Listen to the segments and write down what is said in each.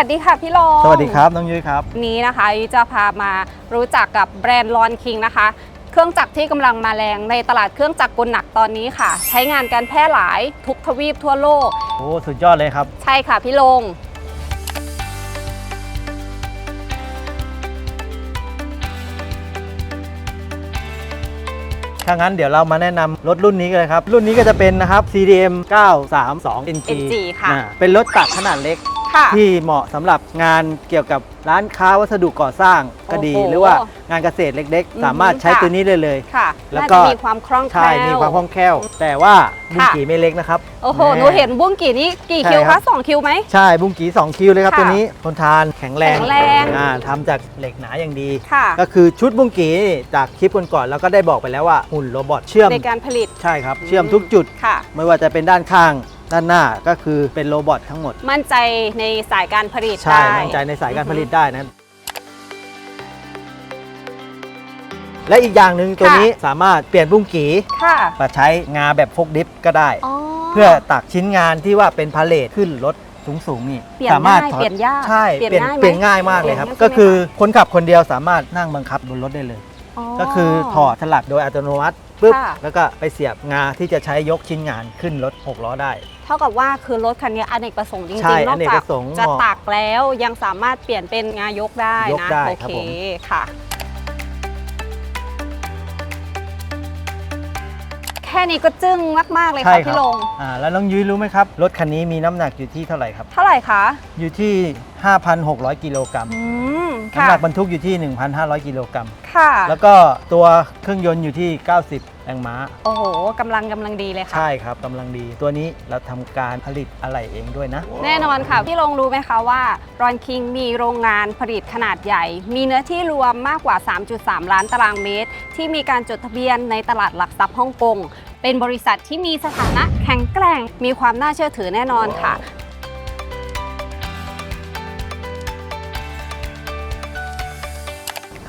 วัสดีค่ะพี่โลงสวัสดีครับน้องยุ้ยครับวันนี้นะคะยุ้ยจะพามารู้จักกับแบรนด์ลอนคิงนะคะ เครื่องจักรที่กำลังมาแรงในตลาดเครื่องจักรกลหนักตอนนี้ค่ะ ใช้งานการแพร่หลายทุกทวีปทั่วโลก โอ้สุดยอดเลยครับ ใช่ค่ะพี่โลง ถ้างั้นเดี๋ยวเรามาแนะนำรถรุ่นนี้กันเลยครับ รุ่นนี้ก็จะเป็นนะครับ CDM 932 NG NG ค่ะ อ่าเป็นรถตักขนาดเล็ก ค่ะที่เหมาะสำหรับงานเกี่ยวกับร้านค้าวัสดุก่อสร้างก็ดี โอ้โหหรือว่างานเกษตรเล็ก อือฮึๆสามารถใช้ค่ะตัวนี้ได้เลย ค่ะแล้วน่าก็ จะมีความคล่องแคล่ใช่วมีความคล่องแคล่ว แต่ว่าบุ้งค่ะ กี่ไม่เล็กนะครับโอ้โหแหนูเห็นบุ้งกี่นี่กี่ใช่คิวครัคะบสองคิวไหม ใช่บุ้งกี่2คิวเลยครับค่ะตัวนี้ทนทานแข็งแรงแข็งแรง อ่าทำจากเหล็กหนาอย่างดี ค่ะ ก็คือชุดบุ้งกี่จากคลิปก่อนๆเราก็ได้บอกไปแล้วว่าหุ่นโรบอทเชื่อมในการผลิต ใช่ครับเชื่อมทุกจุด ค่ะ ไม่ว่าจะเป็นด้านข้าง ด้านหน้าก็คือเป็นโรบอททั้งหมด มั่นใจในสายการผลิตใช่ ได้ มั่นใจในสายการอือผฮึลิตได้นะและอีกอย่างหนึ่งตัวค่ะ นี้สามารถเปลี่ยนบุ้งกีค่ะมาใช้งาแบบฟกดิฟก็ได้ อ๋อ เพื่อตักชิ้นงานที่ว่าเป็นพาเลทขึ้นรถสูงๆนี่เปลี่ยนสามารถง่ายถอดเปลี่ยนยากใช่เปลี่ยนเปลี่ยนง่ายไหมเปลี่ยนง่ายมากเลยครับ เปลี่ยนง่าย ก็คือใช่ไหมคะคนขับคนเดียวสามารถนั่งบังคับ บนรถได้เลย ก็คือถอดสลักโดยอัตโนมัติ ปุ๊บ ค่ะ แล้วก็ไปเสียบงาที่จะใช้ยกชิ้นงานขึ้นรถหกล้อได้ เท่ากับว่าคือรถคันนี้อเนกประสงค์จริใช่งๆนอกอเนกจาปกระสงค์จะเหมาะตักแล้วยังสามารถเปลี่ยนเป็นงายกได้ยกนะได้โอครับเคผม ค่ะ แค่นี้ก็จึ้งมากๆเลยใช่ค่ะครัพี่ลง อ่าแล้วน้องยุ้ยรู้ไหมครับ รถคันนี้มีน้ำหนักอยู่ที่เท่าไหร่ครับ เท่าไหร่คะ อยู่ที่ 5,600 กิโลกรัมอืม น้ำค่ะหนักบรรทุกอยู่ที่ 1,500 กิโลกรัม ค่ะ แล้วก็ตัวเครื่องยนต์อยู่ที่ 90 แรงม้า โอ้โหกำลังกำลังดีเลยค่ะ ใช่ครับกำลังดี ตัวนี้เราทำการผลิตอะไหล่เองด้วยนะ แน่นอนค่ะ พี่ลงรู้ไหมคะว่ารอนคิงมีโรงงานผลิตขนาดใหญ่ มีเนื้อที่รวมมากกว่า 3.3 ล้านตารางเมตร ที่มีการจดทะเบียนในตลาดหลักทรัพย์ฮ่องกง เป็นบริษัทที่มีสถานะแข็งแกร่ง มีความน่าเชื่อถือแน่นอนค่ะ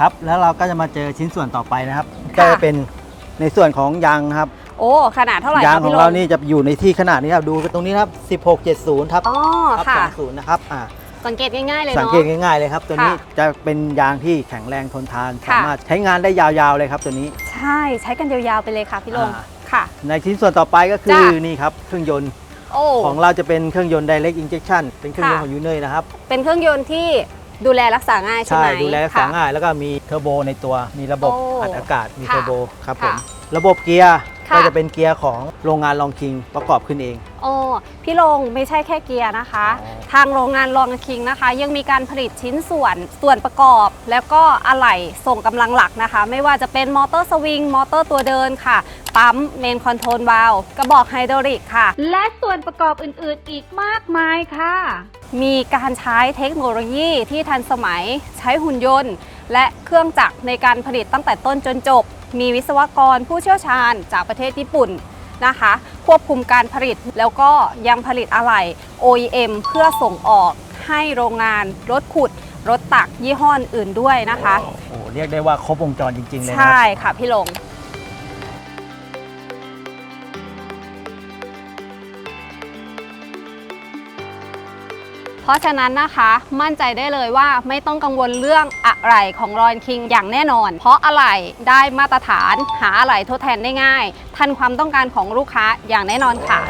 ครับ แล้วเราก็จะมาเจอชิ้นส่วนต่อไปนะครับค่ะก็จะเป็นในส่วนของยางนะครับ โอ้ ขนาดเท่าไหร่ยางคะของพี่ลเรางนี่จะอยู่ในที่ขนาดนี้ครับ ดูตรงนี้นะครับ1670ทับอ๋อทับค่ะ 20นะครับอ่าสังเกตง่ายๆเลยสังเนาะเกตง่ายๆเลยครับ ตัวนี้ค่ะจะเป็นยางที่แข็งแรงทนทาน ค่ะ สามารถใช้งานได้ยาวๆเลยครับตัวนี้ ใช่ใช้กันยาวๆไปเลยค่ะพี่ลงอ่า ค่ะ ในชิ้นส่วนต่อไปก็คือจ้ะนี่ครับเครื่องยนต์โอ้ ของเราจะเป็นเครื่องยนต์ direct injection เป็นเครื่องยนต์ค่ะ ของยูเนยนะครับ เป็นเครื่องยนต์ที่ ดูแลรักษาง่ายใช่ไหมดูแลรักษาค่ะ ง่าย แล้วก็มีเทอร์โบในตัว มีระบบโอ้อัดอากาศ มีค่ะเทอร์โบครับผม ค่ะ ระบบเกียร์ค่ะก็จะเป็นเกียร์ของโรงงานลองคิงประกอบขึ้นเอง โอ้พี่ลงไม่ใช่แค่เกียร์นะคะอ๋อทางโรงงานลองคิงนะคะ ยังมีการผลิตชิ้นส่วนส่วนประกอบ แล้วก็อะไหล่ส่งกำลังหลักนะคะ ไม่ว่าจะเป็นมอเตอร์สวิงมอเตอร์ตัวเดินค่ะ ปั๊มเมนคอนโทรลวาลกระบอกไฮดรอลิกค่ะ และส่วนประกอบอื่นๆอีกมากมายค่ะ มีการใช้เทคโนโลยีที่ทันสมัยใช้หุ่นยนต์ และเครื่องจักรในการผลิตตั้งแต่ต้นจนจบ มีวิศวกรผู้เชี่ยวชาญจากประเทศญี่ปุ่นนะคะ ควบคุมการผลิตแล้วก็ยังผลิตอะไหล่ OEM เพื่อส่งออกให้โรงงานรถขุด รถตักยี่ห้ออื่นด้วยนะคะ โอ้โหเรียกได้ว่าครบวงจรจริงๆเลยนะ ใช่ค่ะพี่ลง ราะฉะนั้นนะคะมั่นใจได้เลยว่าไม่ต้องกังวลเรื่องอะไรของรอนคิงอย่างแน่นอน เพราะอะไหล่ได้มาตรฐานหาอะไหล่ทดแทนได้ง่าย ทันความต้องการของลูกค้าอย่างแน่นอนค่ะ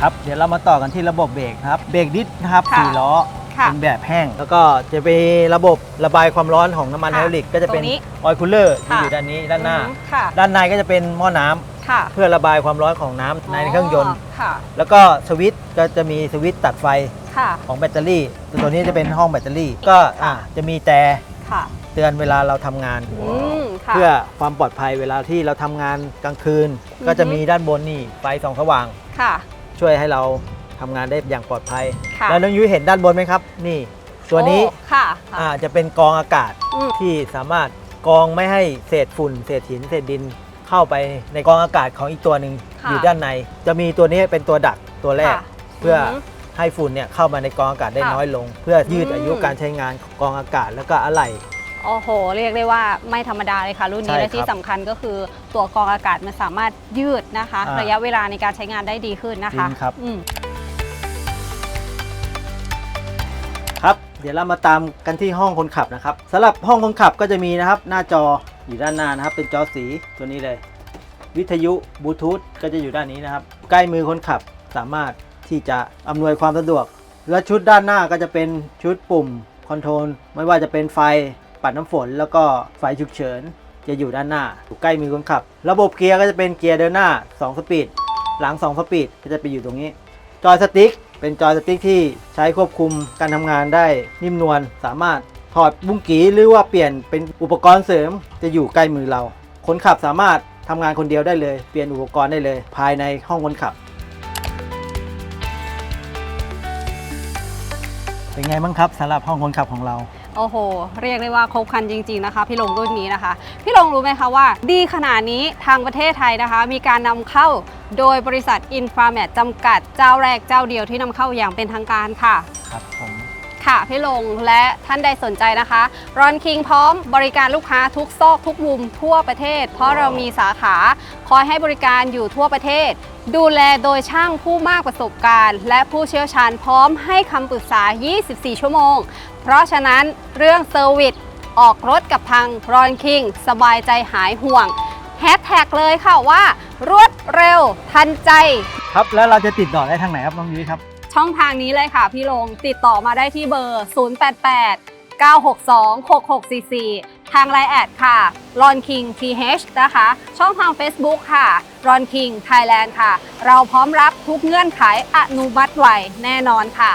ครับเดี๋ยวเรามาต่อกันที่ระบบเบรกนะครับเบรกดิสนะครับค่ะสี่ล้อค่ะ เป็นแบบแห้ง แล้วก็จะเป็นระบบระบายความร้อนของน้ำมันไฮค่ะดรอลิกก็จะเป็นตรงนี้ออยล์คูลเลอร์ที่ค่ะอยู่ด้านนี้ด้านหน้า อืมค่ะ ด้านในก็จะเป็นหม้อน้ำ ค่ะ เพื่อระบายความร้อนของน้ำในเครื่องยนต์ ค่ะ แล้วก็สวิตช์ก็จะมีสวิตช์ตัดไฟค่ะ ของแบตเตอรี่ตัวนี้จะเป็นห้องแบตเตอรี่ ก็อะจะมีแต่ค่ะ เตือนเวลาเราทำงาน อืม ค่ะ เพื่อความปลอดภัยเวลาที่เราทำงานกลางคืนก็จะมีด้านบนนี่ไฟส่องสว่าง ค่ะ ช่วยให้เราทำงานได้อย่างปลอดภัย ค่ะแล้วน้องยุ้ยเห็นด้านบนไหมครับ นี่ ตัวนี้โอ้ค่ะค่ะอ่าจะเป็นกรองอากาศอืม ที่สามารถกรองไม่ให้เศษฝุ่น เศษหิน เศษดิน เข้าไปในกรองอากาศของอีกตัวหนึ่งค่ะอยู่ด้านใน จะมีตัวนี้เป็นตัวดักตัวแรก ค่ะเพื่อหืให้ฝุ่นเนี่ยเข้ามาในกรองอากาศได้ค่ะน้อยลง เพื่อยืดอืม อายุการใช้งานของกรองอากาศแล้วก็อะไหล่ โอ้โห เรียกได้ว่าไม่ธรรมดาเลยค่ะ รุ่นนี้ใช่และที่ครับสำคัญก็คือตัวกรองอากาศมันสามารถยืดนะคะ อ่าระยะเวลาในการใช้งานได้ดีขึ้นนะคะจริงครับ อืม เดี๋ยวเรามาตามกันที่ห้องคนขับนะครับสำหรับห้องคนขับก็จะมีนะครับ หน้าจออยู่ด้านหน้านะครับ เป็นจอสีตัวนี้เลย วิทยุบลูทูธก็จะอยู่ด้านนี้นะครับ ใกล้มือคนขับสามารถที่จะอำนวยความสะดวก และชุดด้านหน้าก็จะเป็นชุดปุ่มคอนโทรลไม่ว่าจะเป็นไฟปัดน้ำฝน แล้วก็ไฟฉุกเฉินจะอยู่ด้านหน้าอยู่ใกล้มือคนขับ ระบบเกียร์ก็จะเป็นเกียร์เดินหน้า 2 สปีด หลัง 2 สปีดก็จะไปอยู่ตรงนี้ จอยสติ๊ก เป็นจอยสติ๊กที่ใช้ควบคุมการทำงานได้นิ่มนวลสามารถถอดบุ้งกีหรือว่าเปลี่ยนเป็นอุปกรณ์เสริมจะอยู่ใกล้มือเรา คนขับสามารถทำงานคนเดียวได้เลย เปลี่ยนอุปกรณ์ได้เลย ภายในห้องคนขับ เป็นไงบ้างครับสำหรับห้องคนขับของเรา โอ้โห เรียกได้ว่าครบครันจริง ๆนะคะ พี่ลงรุ่นนี้นะคะ พี่ลงรู้ไหมคะว่า ดีขนาดนี้ทางประเทศไทยนะคะ มีการนำเข้า โดยบริษัท i n f r a m a t จำกัดเจ้าแรกเจ้าเดียวที่นำเข้าอย่างเป็นทางการค่ะ ครับผมค่ะพี่ลงและท่านใดสนใจนะคะรอนคิงพร้อมบริการลูกค้าทุกซอกทุกมุมทั่วประเทศ เพราะเรามีสาขาคอยให้บริการอยู่ทั่วประเทศ ดูแลโดยช่างผู้มากประสบการณ์ และผู้เชี่ยวชาญพร้อมให้คำปรึกษา 24 ชั่วโมง เพราะฉะนั้นเรื่องเซอร์วิสออกรถกับทางรอนคิงสบายใจหายห่วงแฮชแท็กเลยค่ะว่ารวด เร็ว ทันใจ ครับแล้วเราจะติดต่อได้ทางไหนครับน้องยุ้ยครับ ช่องทางนี้เลยค่ะ พี่ลงติดต่อมาได้ที่เบอร์ 088 962 6644 ทางไลน์แอดค่ะ Ron King TH นะคะ ช่องทาง Facebook ค่ะ Ron King Thailand ค่ะ เราพร้อมรับทุกเงื่อนไขอนุมัติไวแน่นอนค่ะ